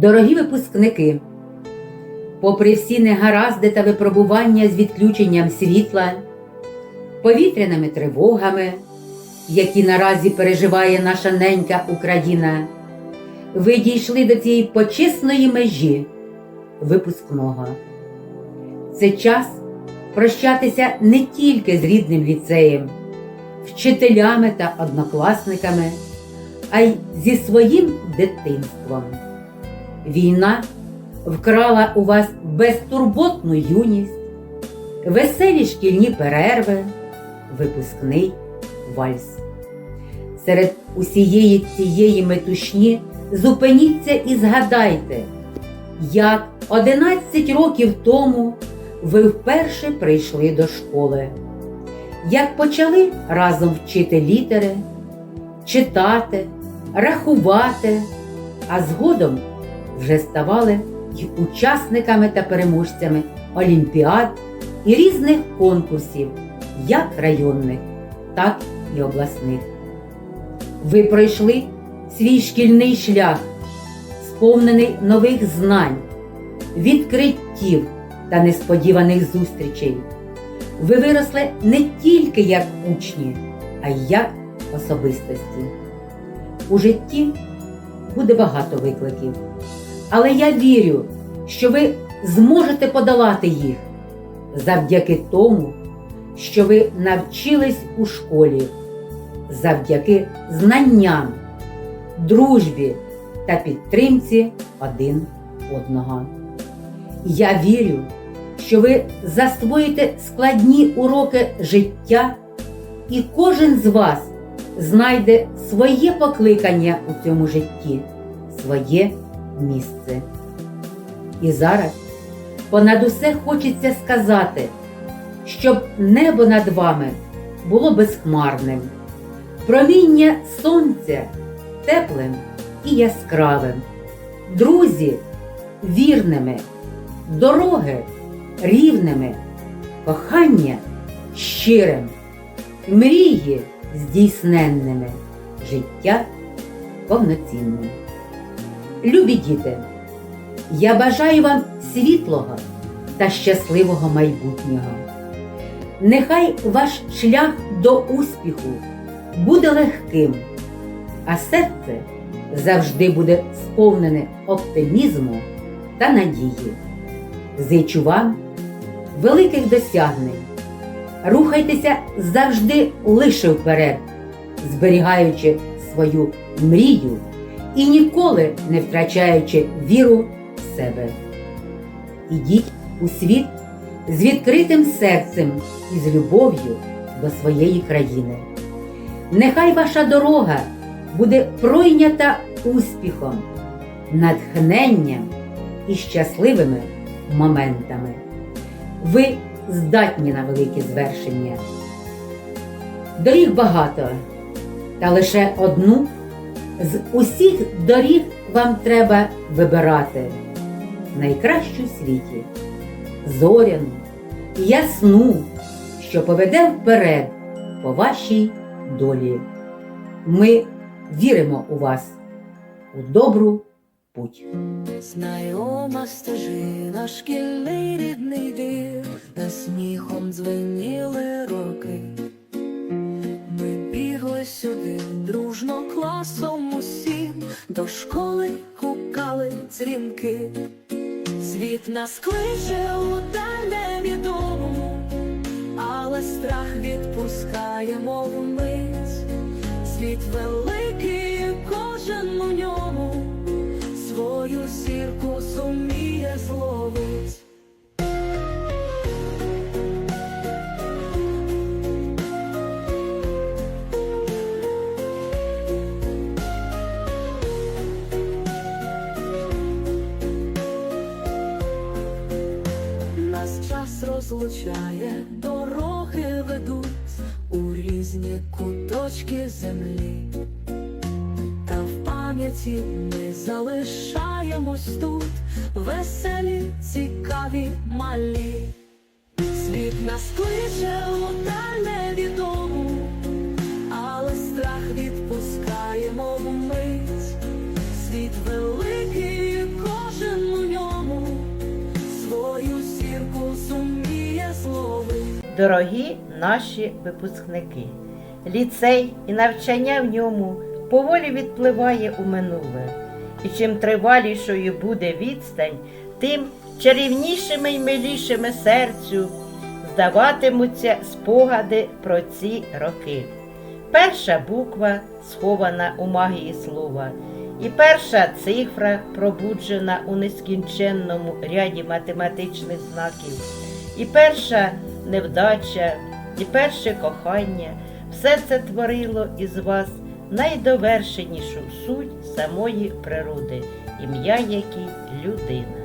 Дорогі випускники, попри всі негаразди та випробування з відключенням світла, повітряними тривогами, які наразі переживає наша ненька Україна, ви дійшли до цієї почесної межі випускного. Це час прощатися не тільки з рідним ліцеєм, вчителями та однокласниками, а й зі своїм дитинством. Війна вкрала у вас безтурботну юність, веселі шкільні перерви, випускний вальс. Серед усієї цієї метушні зупиніться і згадайте, як 11 років тому ви вперше прийшли до школи, як почали разом вчити літери, читати, рахувати, а згодом вже ставали й учасниками та переможцями олімпіад і різних конкурсів, як районних, так і обласних. Ви пройшли свій шкільний шлях, сповнений нових знань, відкриттів та несподіваних зустрічей. Ви виросли не тільки як учні, а й як особистості. У житті буде багато викликів, але я вірю, що ви зможете подолати їх завдяки тому, що ви навчились у школі, завдяки знанням, дружбі та підтримці один одного. Я вірю, що ви засвоїте складні уроки життя, і кожен з вас знайде своє покликання у цьому житті, своє місце. І зараз понад усе хочеться сказати, щоб небо над вами було безхмарним, проміння сонця теплим і яскравим, друзі вірними, дороги рівними, кохання щирим, мрії здійсненними, життя повноцінним. Любі діти, я бажаю вам світлого та щасливого майбутнього. Нехай ваш шлях до успіху буде легким, а серце завжди буде сповнене оптимізму та надії. Зичу вам великих досягнень. Рухайтеся завжди лише вперед, зберігаючи свою мрію і ніколи не втрачаючи віру в себе. Ідіть у світ з відкритим серцем і з любов'ю до своєї країни. Нехай ваша дорога буде пройнята успіхом, натхненням і щасливими моментами. Ви здатні на великі звершення. Доріг багато, та лише одну з усіх доріг вам треба вибирати найкращу в світі, зоряну, ясну, що поведе вперед по вашій долі. Ми віримо у вас, у добру путь. Знайома стежина, шкільний рідний двір, де снігом дзвеніли роки. Сюди дружно класом усім, до школи гукали дзвінки. Світ нас кличе у даль невідому, але страх відпускаємо вмить. Світ великий, кожен у ньому свою зірку суміє зловить. Розлучає, дороги ведуть у різні куточки землі. Та в пам'яті ми залишаємось тут, веселі, цікаві, малі. Світ нас кличе у даль невідому, Дорогі наші випускники, ліцей і навчання в ньому поволі відпливає у минуле. І чим тривалішою буде відстань, тим чарівнішими й милішими серцю здаватимуться спогади про ці роки. Перша буква схована у магії слова, і перша цифра пробуджена у нескінченному ряді математичних знаків, і перша невдача, і перше кохання все це творило із вас найдовершенішу суть самої природи, ім'я якій людина.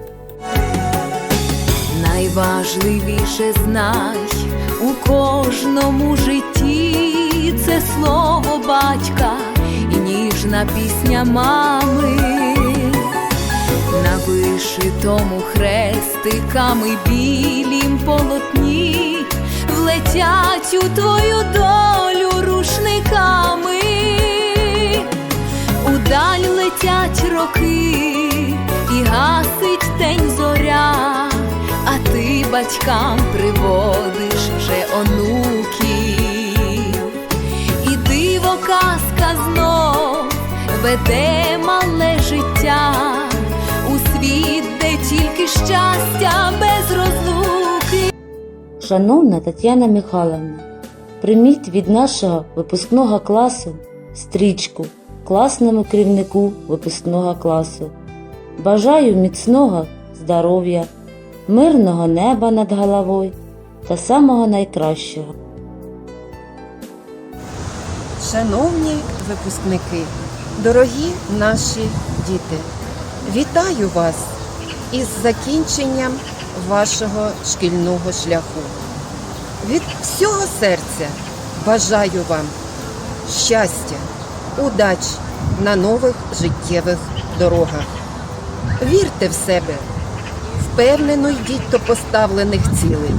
Найважливіше знай у кожному житті це слово батька і ніжна пісня мами. На вишитому хрестиками білім полотні влетять у твою долю рушниками. Удаль летять роки і гасить день зоря, а ти батькам приводиш вже онуків. І диво казка знов веде щастя без розлуки. Шановна Тетяна Михайловна, прийміть від нашого випускного класу стрічку класному керівнику випускного класу. Бажаю міцного здоров'я, мирного неба над головою та самого найкращого. Шановні випускники, дорогі наші діти, вітаю вас із закінченням вашого шкільного шляху. Від всього серця бажаю вам щастя, удач на нових життєвих дорогах. Вірте в себе, впевнено йдіть до поставлених цілей.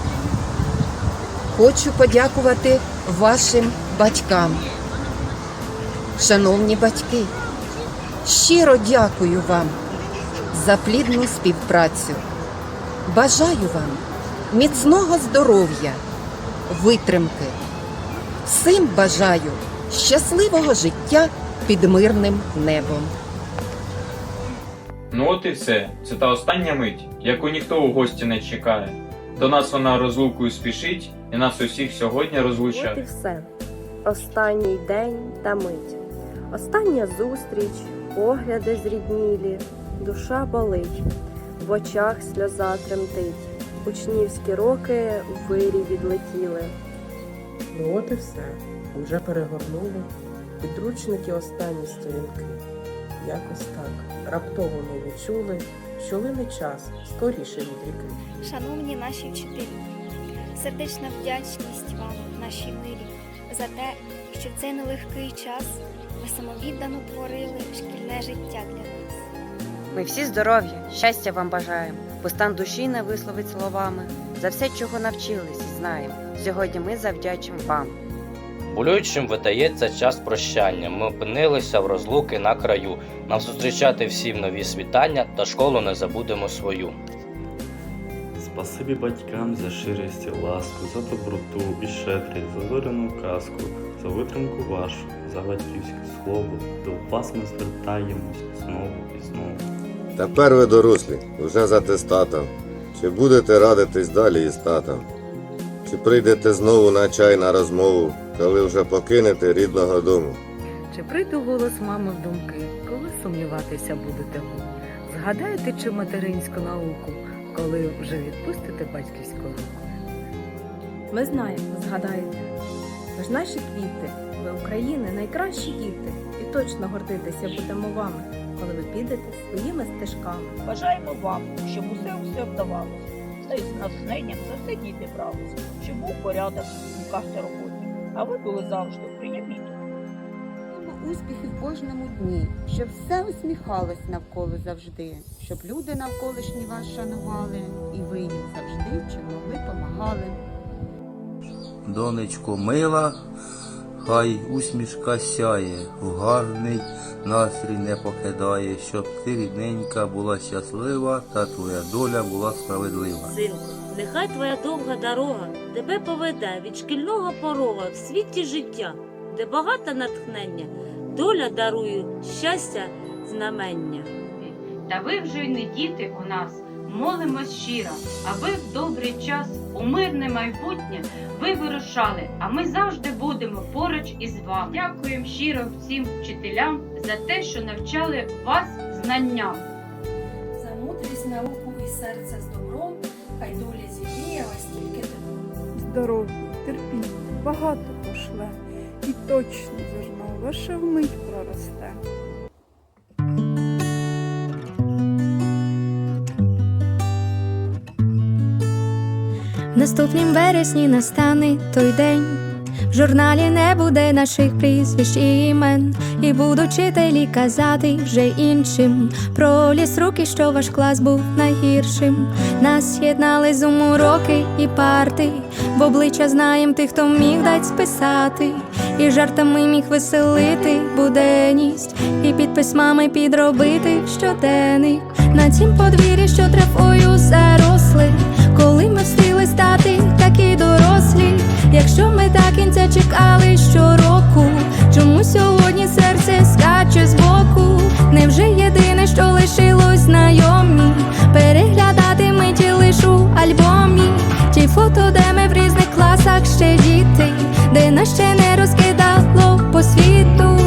Хочу подякувати вашим батькам. Шановні батьки, щиро дякую вам за плідну співпрацю. Бажаю вам міцного здоров'я, витримки. Всім бажаю щасливого життя під мирним небом. Ну от і все. Це та остання мить, яку ніхто у гості не чекає. До нас вона розлукою спішить, і нас усіх сьогодні От і все. Останній день та мить. Остання зустріч, погляди зріднілі, душа болить, в очах сльоза тремтить. Учнівські роки в вирі відлетіли. Ну от і все. Уже перегорнули. Підручники останні сторінки. Якось так. Раптово ми відчули, що лине час скоріше від ріки. Шановні наші вчителі, сердечна вдячність вам, наші милі, за те, що в цей нелегкий час ви самовіддано творили шкільне життя для нас. Ми всі здорові, щастя вам бажаємо, бо стан душі не висловить словами. За все, чого навчились, знаємо. Сьогодні ми завдячимо вам. Болючим видається час прощання. Ми опинилися в розлуки на краю. Нам зустрічати всім нові світання та школу не забудемо свою. Спасибі батькам за щирість і ласку, за доброту і щедрість, за зоряну казку, за витримку вашу, за батьківське слово. До вас ми звертаємось знову і знову. Тепер ви дорослі, вже з атестатом. Чи будете радитись далі із татом? Чи прийдете знову на чай на розмову, коли вже покинете рідного дому? Чи прийде голос мами в думки, коли сумніватися будете ви? Згадаєте чи материнську науку, коли вже відпустите батьківську руку? Ми знаємо, згадаєте. Ви ж наші квіти, ви України найкращі діти, і точно гордитися будемо вами, коли ви підете своїми стежками. Бажаємо вам, щоб усе усе вдавалося, та й з натхненням за все діти бралися, щоб був порядок у касті роботи, а ви були завжди приємні. Успіхи в кожному дні, щоб все усміхалось навколо завжди, щоб люди навколишні вас шанували, і ви їм завжди чим могли помагали. Донечко мила, хай усмішка сяє, в гарний настрій не покидає, щоб ти рідненька була щаслива, та твоя доля була справедлива. Синку, Нехай твоя довга дорога тебе поведе від шкільного порога в світі життя, де багато натхнення, доля дарує щастя, знамення. Та ви вже й не діти у нас, молимось щиро, аби в добрий час у мирне майбутнє ви вирушали, а ми завжди будемо поруч із вами. Дякуємо щиро всім вчителям за те, що навчали вас знанням. За мудрість, науку і серце з добром, хай доля зігріє вас тільки теплом. здоров'я, терпіння, багато пошле, і точно зерно лише вмить проросте. Наступнім вересні настане той день. В журналі не буде наших прізвищ і імен, і будуть вчителі казати вже іншим про ліс руки, що ваш клас був найгіршим. Нас єднали з уроки і парти, в обличчя знаєм тих, хто міг дать списати, і жартами міг веселити буденність, і під письмами підробити щоденник. На цім подвір'ї, що травою заросли, коли стати такі дорослі. Якщо ми так кінця чекали щороку, чому сьогодні серце скаче збоку? Невже єдине, що лишилось знайомі? Переглядати миті лиш у альбомі, ті фото, де ми в різних класах ще діти, де нас ще не розкидало по світу.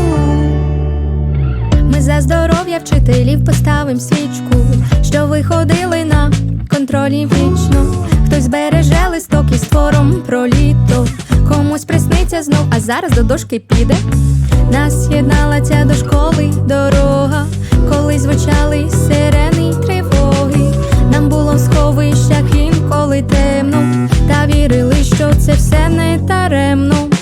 Ми за здоров'я вчителів поставим свічку, що виходили на контролі вічно хтось береже листок із твором про літо, комусь присниться знов, а зараз до дошки піде. Нас єднала ця до школи дорога, коли звучали сирени й тривоги. Нам було в сховищах інколи темно, та вірили, що це все не таремно.